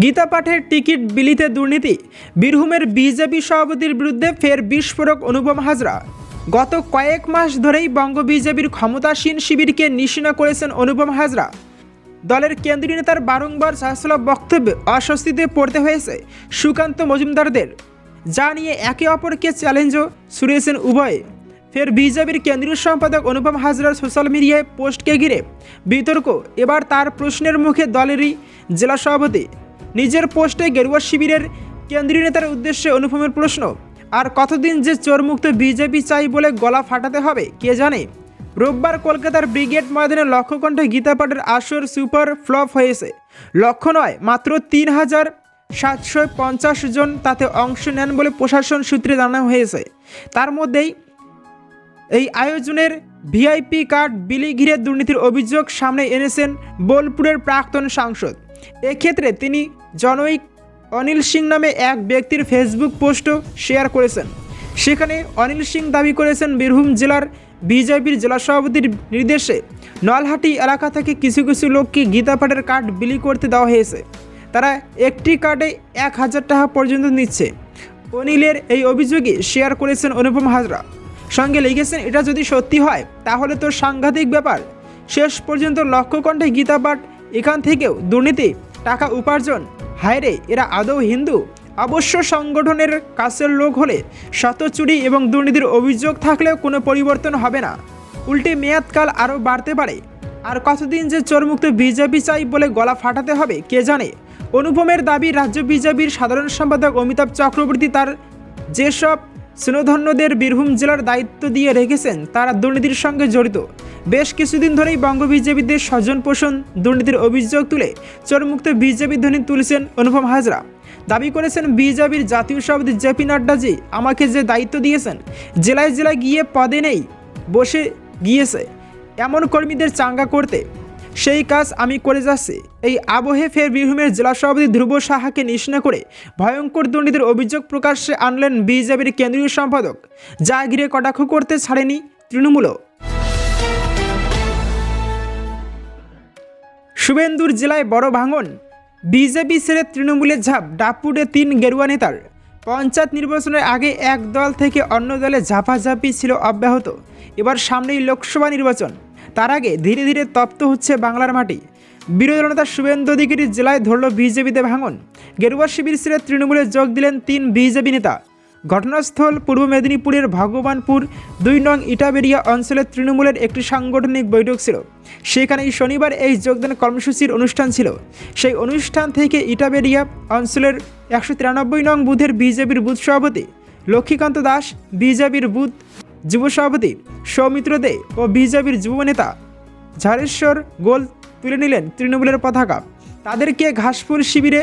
গীতা পাঠের টিকিট বিলিতে দুর্নীতি। বীরভূমের বিজেপি সভাপতির বিরুদ্ধে ফের বিস্ফোরক অনুপম হাজরা। গত কয়েক মাস ধরেই বঙ্গ বিজেপির ক্ষমতাসীন শিবিরকে নিশানা করেছেন অনুপম হাজরা। দলের কেন্দ্রীয় নেতার বারংবার শাসলা বক্তব্যে অস্বস্তিতে পড়তে হয়েছে সুকান্ত মজুমদারদের। যা নিয়ে একে অপরকে চ্যালেঞ্জও ছুড়িয়েছেন উভয়ে। ফের বিজেপির কেন্দ্রীয় সম্পাদক অনুপম হাজরার সোশ্যাল মিডিয়ায় পোস্টকে ঘিরে বিতর্ক। এবার তার প্রশ্নের মুখে দলেরই জেলা সভাপতি নিজের পোস্টে গেরুয়া শিবিরের কেন্দ্রীয় নেতার উদ্দেশ্যে অনুপমের প্রশ্ন, আর কতদিন যে চোরমুক্ত বিজেপি চাই বলে গলা ফাটাতে হবে, কে জানে? রোববার কলকাতার ব্রিগেড ময়দানে লক্ষ্যকণ্ঠে গীতা পাঠের আসর সুপার ফ্লপ হয়েছে। লক্ষ্য নয়, মাত্র তিন হাজার সাতশো পঞ্চাশ জন তাতে অংশ নেন বলে প্রশাসন সূত্রে জানানো হয়েছে। তার মধ্যেই এই আয়োজনের ভিআইপি কার্ড বিলি ঘিরে দুর্নীতির অভিযোগ সামনে এনেছেন বোলপুরের প্রাক্তন সাংসদ। এক্ষেত্রে তিনি জনৈক অনিল সিং নামে এক ব্যক্তির ফেসবুক পোস্টও শেয়ার করেছেন। সেখানে অনিল সিং দাবি করেছেন, বীরভূম জেলার বিজেপির জেলা সভাপতির নির্দেশে নলহাটি এলাকা থেকে কিছু কিছু লোককে গীতা পাঠের কার্ড বিলি করতে দেওয়া হয়েছে। তারা একটি কার্ডে এক হাজার টাকা পর্যন্ত নিচ্ছে। অনিলের এই অভিযোগে শেয়ার করেছেন অনুপম হাজরা। সঙ্গে লিখেছেন, এটা যদি সত্যি হয়, তাহলে তো সাংঘাতিক ব্যাপার। শেষ পর্যন্ত লক্ষ্যকণ্ঠে গীতা পাঠ, এখান থেকেও দুর্নীতি, টাকা উপার্জন হায়রে, এরা আদৌ হিন্দু? অবশ্য সংগঠনের কাছের লোক হলে শত চুরি এবং দুর্নীতির অভিযোগ থাকলেও কোনো পরিবর্তন হবে না। উল্টে মেয়াদকাল আরও বাড়তে পারে। আর কতদিন যে চোরমুক্ত বিজেপি চাই বলে গলা ফাটাতে হবে, কে জানে? অনুপমের দাবি, রাজ্য বিজেপির সাধারণ সম্পাদক অমিতাভ চক্রবর্তী তার যেসব স্নেহধন্যদের বীরভূম জেলার দায়িত্ব দিয়ে রেখেছেন তারা দুর্নীতির সঙ্গে জড়িত। বেশ কিছুদিন ধরেই বঙ্গ বিজেপিদের স্বজন পোষণ, দুর্নীতির অভিযোগ তুলে চোরমুক্ত বিজেপি ধ্বনি তুলছেন অনুপম হাজরা। দাবি করেছেন বিজেপির জাতীয় সভাপতি জেপি নাড্ডাজি আমাকে যে দায়িত্ব দিয়েছেন, জেলায় জেলায় গিয়ে পদে নেই, বসে গিয়েছে। এমন কর্মীদের চাঙ্গা করতে সেই কাজ আমি করে যাচ্ছি। এই আবহে ফের বীরভূমের জেলা সভাপতি ধ্রুব সাহাকে নিশানা করে ভয়ঙ্কর দুর্নীতির অভিযোগ প্রকাশ্যে আনলেন বিজেপির কেন্দ্রীয় সম্পাদক, যা ঘিরে কটাক্ষ করতে ছাড়েনি তৃণমূলও। শুভেন্দুর জেলায় বড় ভাঙন, বিজেপি ছেড়ে তৃণমূলের ঝাঁপ ডাপুরে তিন গেরুয়া নেতার। পঞ্চায়েত নির্বাচনের আগে এক দল থেকে অন্য দলে ঝাপাঝাপি ছিল অব্যাহত। এবার সামনেই লোকসভা নির্বাচন। তার আগে ধীরে ধীরে তপ্ত হচ্ছে বাংলার মাটি। বিরোধী নেতা শুভেন্দু অধিকারী জেলায় ধরল বিজেপিতে ভাঙন। গেরুয়া শিবির ছেড়ে তৃণমূলে যোগ দিলেন তিন বিজেপি নেতা। ঘটনাস্থল পূর্ব মেদিনীপুরের ভগবানপুর দুই নং ইটাবেরিয়া অঞ্চলের তৃণমূলের একটি সাংগঠনিক বৈঠক ছিল। সেখানেই শনিবার এই যোগদান কর্মসূচির অনুষ্ঠান ছিল। সেই অনুষ্ঠান থেকে ইটাবেরিয়া অঞ্চলের একশো তিরানব্বই নং বুথের বিজেপির বুথ সভাপতি লক্ষ্মীকান্ত দাস, বিজেপির বুথ যুব সভাপতি সৌমিত্র দে ও বিজেপির যুব নেতা ঝাড়েশ্বর গোল তুলে নিলেন তৃণমূলের পতাকা। তাদেরকে ঘাসপুর শিবিরে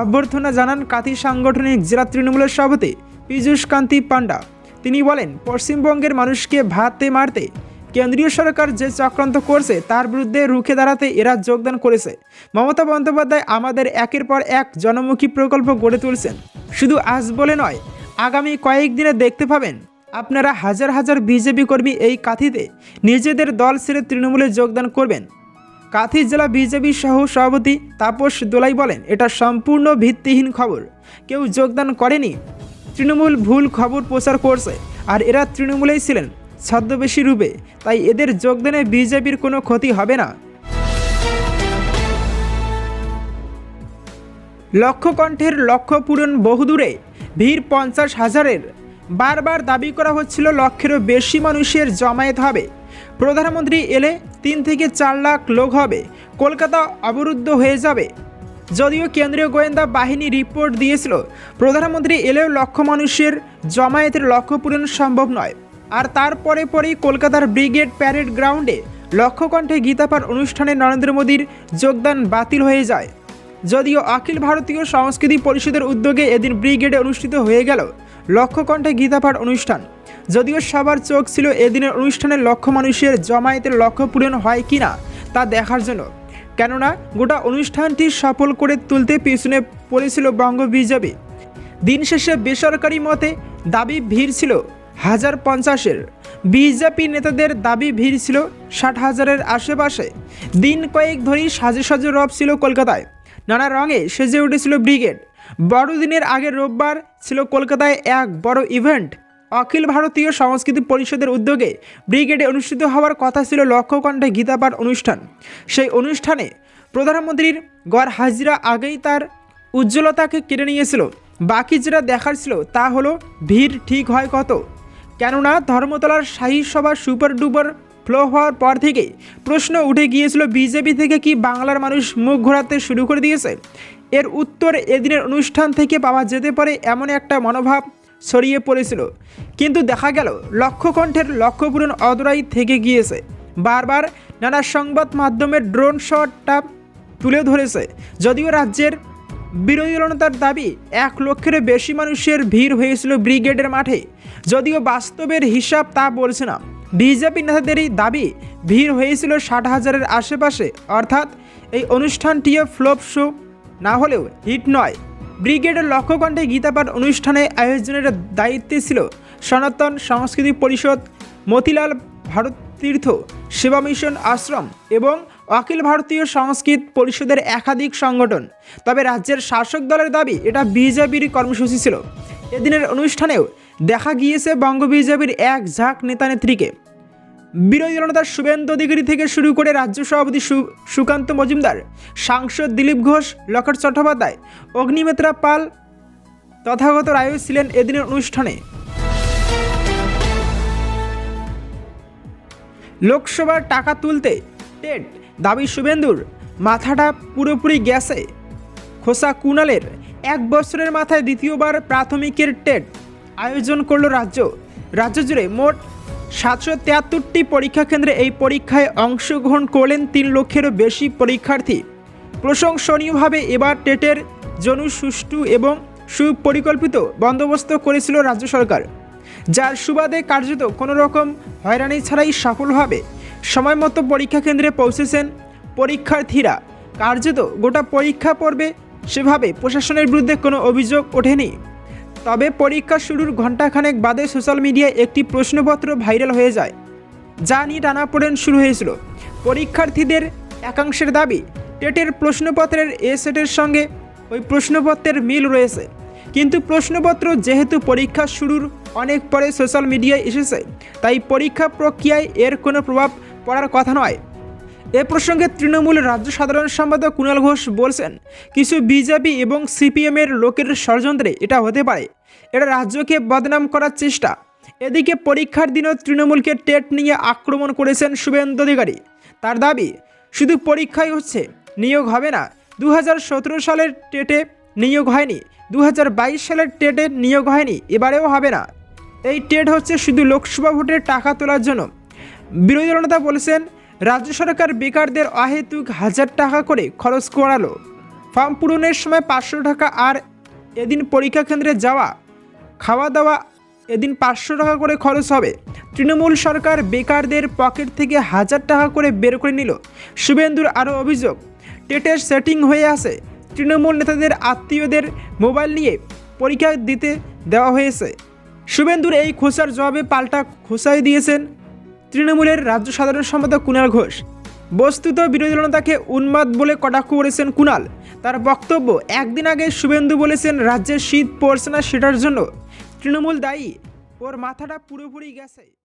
অভ্যর্থনা জানান কাতি সাংগঠনিক জেলা তৃণমূলের সভাপতি পীযূষ কান্তি পান্ডা। তিনি বলেন, পশ্চিমবঙ্গের মানুষকে ভাতে মারতে কেন্দ্রীয় সরকার যে চক্রান্ত করছে, তার বিরুদ্ধে রুখে দাঁড়াতে এরা যোগদান করেছে। মমতা বন্দ্যোপাধ্যায় আমাদের একের পর এক জনমুখী প্রকল্প গড়ে তুলছেন। শুধু আজ বলে নয়, আগামী কয়েকদিনে দেখতে পাবেন আপনারা হাজার হাজার বিজেপি কর্মী এই কাথিতে নিজেদের দল ছেড়ে তৃণমূলে যোগদান করবেন। কাথি জেলা বিজেপি সহ সভাপতি তাপস দোলাই বলেন, এটা সম্পূর্ণ ভিত্তিহীন খবর। কেউ যোগদান করেনি। তৃণমূল ভুল খবর প্রচার করছে আর এরা তৃণমূলেই ছিলেন ছদ্মবেশী রূপে। তাই এদের যোগদানে বিজেপির কোনো ক্ষতি হবে না। লক্ষ্যকণ্ঠের লক্ষ্য পূরণ বহুদূরে। ভিড় পঞ্চাশ হাজারের। বারবার দাবি করা হচ্ছিল লক্ষেরও বেশি মানুষের জমায়েত হবে। প্রধানমন্ত্রী এলে তিন থেকে চার লাখ লোক হবে। কলকাতা অবরুদ্ধ হয়ে যাবে। যদিও কেন্দ্রীয় গোয়েন্দা বাহিনী রিপোর্ট দিয়েছিল, প্রধানমন্ত্রী এলেও লক্ষ মানুষের জমায়েতের লক্ষ্য পূরণ সম্ভব নয়। আর তারপরে পরেই কলকাতার ব্রিগেড প্যারেড গ্রাউন্ডে লক্ষ্যকণ্ঠে গীতাপাঠ অনুষ্ঠানে নরেন্দ্র মোদীর যোগদান বাতিল হয়ে যায়। যদিও অখিল ভারতীয় সংস্কৃতি পরিষদের উদ্যোগে এদিন ব্রিগেডে অনুষ্ঠিত হয়ে গেল লক্ষ্যকণ্ঠে গীতাপাঠ অনুষ্ঠান। যদিও সবার চোখ ছিল এদিনের অনুষ্ঠানে লক্ষ মানুষের জমায়েতের লক্ষ্য পূরণ হয় কিনা তা দেখার জন্য। কেননা, গোটা অনুষ্ঠানটি সফল করে তুলতে পিছনে পড়েছিল বঙ্গ বিজেপি দিন শেষে বেসরকারি মতে দাবি ভিড় ছিল হাজার পঞ্চাশের। বিজেপি নেতাদের দাবি ভিড় ছিল ষাট হাজারের আশেপাশে। দিন কয়েক ধরেই সাজে সাজে রব ছিল কলকাতায়। নানা রঙে সেজে উঠেছিল ব্রিগেড। বড়দিনের আগে রোববার ছিল কলকাতায় এক বড় ইভেন্ট। অখিল ভারতীয় সংস্কৃতি পরিষদের উদ্যোগে ব্রিগেডে অনুষ্ঠিত হওয়ার কথা ছিল লক্ষ্যকণ্ঠে গীতাপাঠ অনুষ্ঠান। সেই অনুষ্ঠানে প্রধানমন্ত্রীর গড় হাজিরা আগেই তার উজ্জ্বলতাকে কেড়ে নিয়েছিল। বাকি যেটা দেখার ছিল তা হলো, ভিড় ঠিক হয় কত? কেননা ধর্মতলার শাহী সভা সুপার ডুপার ফ্লো হওয়ার পর থেকে প্রশ্ন উঠে গিয়েছিল, বিজেপি থেকে কি বাংলার মানুষ মুখ ঘোরাতে শুরু করে দিয়েছে? এর উত্তর এদিনের অনুষ্ঠান থেকে পাওয়া যেতে পারে এমন একটা মনোভাব ছড়িয়ে পড়েছিল। কিন্তু দেখা গেল, লক্ষ্যকণ্ঠের লক্ষ্যপূরণ অদূরাই থেকে গিয়েছে। বারবার নানা সংবাদ মাধ্যমের ড্রোন শটটা তুলে ধরেছে। যদিও রাজ্যের বিরোধী দলনেতার দাবি, এক লক্ষের বেশি মানুষের ভিড় হয়েছিল ব্রিগেডের মাঠে। যদিও বাস্তবের হিসাব তা বলছে না। বিজেপি নেতাদেরই দাবি, ভিড় হয়েছিল ষাট হাজারের আশেপাশে। অর্থাৎ এই অনুষ্ঠানটিও ফ্লপ শো না হলেও হিট নয়। ব্রিগেডের লক্ষ্যকণ্ঠে গীতাপাঠ অনুষ্ঠানে আয়োজনের দায়িত্বে ছিল সনাতন সংস্কৃতি পরিষদ, মতিলাল ভারতীর্থ সেবা মিশন আশ্রম এবং অখিল ভারতীয় সংস্কৃত পরিষদের একাধিক সংগঠন। তবে রাজ্যের শাসক দলের দাবি, এটা বিজেপির কর্মসূচি ছিল। এদিনের অনুষ্ঠানেও দেখা গিয়েছে বঙ্গ বিজেপির এক ঝাঁক নেতা নেত্রীকে বিরোধী দলনেতা শুভেন্দু অধিকারী থেকে শুরু করে রাজ্য সভাপতি সুকান্ত মজুমদার, সাংসদ দিলীপ ঘোষ, লকেট চট্টোপাধ্যায়, অগ্নিমিত্রা পাল তথাগত রায়ও ছিলেন এদিনের অনুষ্ঠানে। লোকসভার টাকা তুলতে টেট দাবি শুভেন্দুর, মাথাটা পুরোপুরি গ্যাসে। খোসা কুনালের এক বছরের মাথায় দ্বিতীয়বার প্রাথমিকের টেট আয়োজন করল রাজ্য। রাজ্য জুড়ে মোট সাতশো তেয়াত্তরটি পরীক্ষা কেন্দ্রে এই পরীক্ষায় অংশগ্রহণ করলেন তিন লক্ষেরও বেশি পরীক্ষার্থী। প্রশংসনীয়ভাবে এবার টেটের জন্য সুষ্ঠু এবং সুপরিকল্পিত বন্দোবস্ত করেছিল রাজ্য সরকার, যার সুবাদে কার্যত কোনো রকম হয়রানি ছাড়াই সফলভাবে সময় মতো পরীক্ষা কেন্দ্রে পৌঁছেছেন পরীক্ষার্থীরা। কার্যত গোটা পরীক্ষা পর্বে সেভাবে প্রশাসনের বিরুদ্ধে কোনো অভিযোগ ওঠেনি। তবে পরীক্ষা শুরুর ঘণ্টাখানেক বাদে সোশ্যাল মিডিয়ায় একটি প্রশ্নপত্র ভাইরাল হয়ে যায়, যা নিয়ে টানাপোড়েন শুরু হয়েছিল। পরীক্ষার্থীদের একাংশের দাবি, টেটের প্রশ্নপত্রের এ সেটের সঙ্গে ওই প্রশ্নপত্রের মিল রয়েছে। কিন্তু প্রশ্নপত্র যেহেতু পরীক্ষা শুরুর অনেক পরে সোশ্যাল মিডিয়ায় এসেছে, তাই পরীক্ষা প্রক্রিয়ায় এর কোনো প্রভাব পড়ার কথা নয়। এ প্রসঙ্গে তৃণমূল রাজ্য সাধারণ সম্পাদক কুণাল ঘোষ বলছেন, কিছু বিজেপি এবং সিপিএমের লোকের ষড়যন্ত্রে এটা হতে পারে। এটা রাজ্যকে বদনাম করার চেষ্টা। এদিকে পরীক্ষার দিনও তৃণমূলকে টেট নিয়ে আক্রমণ করেছেন শুভেন্দু অধিকারী। তার দাবি, শুধু পরীক্ষাই হচ্ছে, নিয়োগ হবে না। দু হাজার সতেরো সালের টেটে নিয়োগ হয়নি। দু হাজার বাইশ সালের টেটে নিয়োগ হয়নি, এবারেও হবে না। এই টেট হচ্ছে শুধু লোকসভা ভোটের টাকা তোলার জন্য। বিরোধী দলনেতা বলেছেন, রাজ্য সরকার বেকারদের অহেতুক হাজার টাকা করে খরচ করালো। ফর্ম পূরণের সময় পাঁচশো টাকা আর এদিন পরীক্ষা কেন্দ্রে যাওয়া খাওয়া দাওয়া এদিন পাঁচশো টাকা করে খরচ হবে। তৃণমূল সরকার বেকারদের পকেট থেকে হাজার টাকা করে বের করে নিল। শুভেন্দুর আরও অভিযোগ, টেটের সেটিং হয়ে আছে। তৃণমূল নেতাদের আত্মীয়দের মোবাইল নিয়ে পরীক্ষা দিতে দেওয়া হয়েছে। শুভেন্দুর এই খোসার জবাবে পাল্টা খোসাই দিয়েছেন তৃণমূলের রাজ্য সাধারণ সম্পাদক কুণাল ঘোষ। বস্তুত বিরোধী দলনেতাকে উন্মাদ বলে কটাক্ষ করেছেন কুণাল তার বক্তব্য, একদিন আগে শুভেন্দু বলেছেন রাজ্যের শীত পড়ছে না সেটার জন্য। তৃণমূল দায়ী। ওর মাথাটা পুরোপুরি গেছে।